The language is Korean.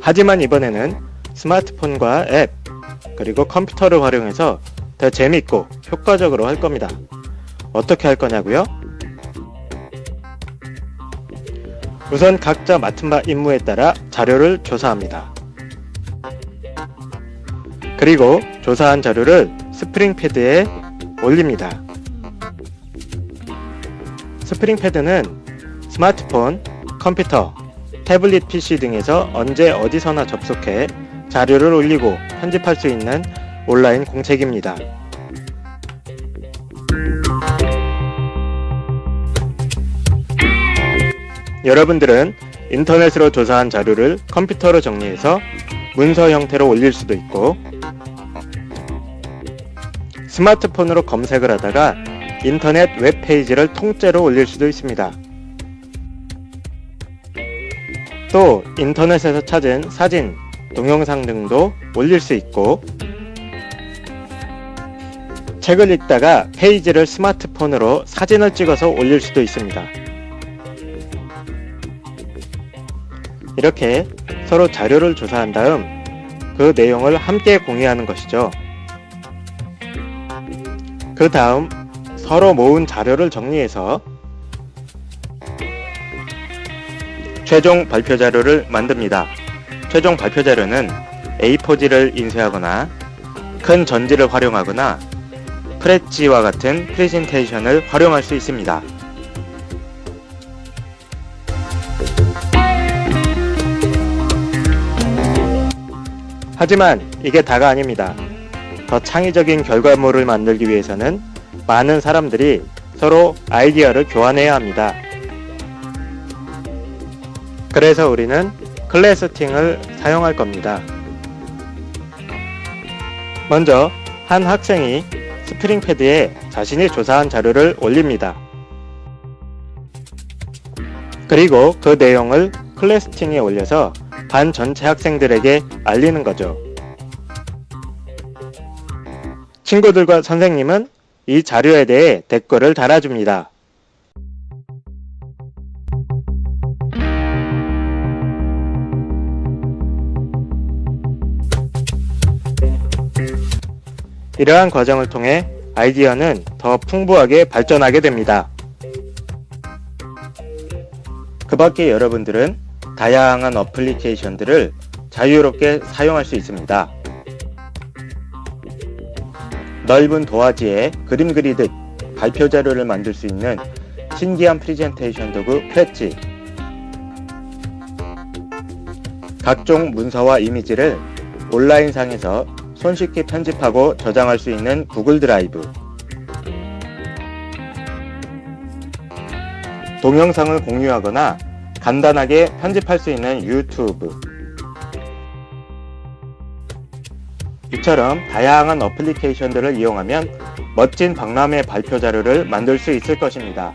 하지만 이번에는 스마트폰과 앱, 그리고 컴퓨터를 활용해서 더 재밌고 효과적으로 할 겁니다. 어떻게 할 거냐고요? 우선 각자 맡은 바 임무에 따라 자료를 조사합니다. 그리고 조사한 자료를 스프링패드에 올립니다. 스프링패드는 스마트폰, 컴퓨터, 태블릿 PC 등에서 언제 어디서나 접속해 자료를 올리고 편집할 수 있는 온라인 공책입니다. 여러분들은 인터넷으로 조사한 자료를 컴퓨터로 정리해서 문서 형태로 올릴 수도 있고 스마트폰으로 검색을 하다가 인터넷 웹페이지를 통째로 올릴 수도 있습니다. 또 인터넷에서 찾은 사진, 동영상 등도 올릴 수 있고 책을 읽다가 페이지를 스마트폰으로 사진을 찍어서 올릴 수도 있습니다. 이렇게 서로 자료를 조사한 다음 그 내용을 함께 공유하는 것이죠. 그 다음 서로 모은 자료를 정리해서 최종 발표 자료를 만듭니다. 최종 발표 자료는 A4지를 인쇄하거나 큰 전지를 활용하거나 프레지와 같은 프레젠테이션을 활용할 수 있습니다. 하지만 이게 다가 아닙니다. 더 창의적인 결과물을 만들기 위해서는 많은 사람들이 서로 아이디어를 교환해야 합니다. 그래서 우리는 클래스팅을 사용할 겁니다. 먼저 한 학생이 스프링패드에 자신이 조사한 자료를 올립니다. 그리고 그 내용을 클래스팅에 올려서 반 전체 학생들에게 알리는 거죠. 친구들과 선생님은 이 자료에 대해 댓글을 달아줍니다. 이러한 과정을 통해 아이디어는 더 풍부하게 발전하게 됩니다. 그 밖에 여러분들은 다양한 어플리케이션들을 자유롭게 사용할 수 있습니다. 넓은 도화지에 그림 그리듯 발표 자료를 만들 수 있는 신기한 프리젠테이션 도구 프레치 각종 문서와 이미지를 온라인상에서 손쉽게 편집하고 저장할 수 있는 구글 드라이브 동영상을 공유하거나 간단하게 편집할 수 있는 유튜브 이처럼 다양한 어플리케이션들을 이용하면 멋진 박람회 발표 자료를 만들 수 있을 것입니다.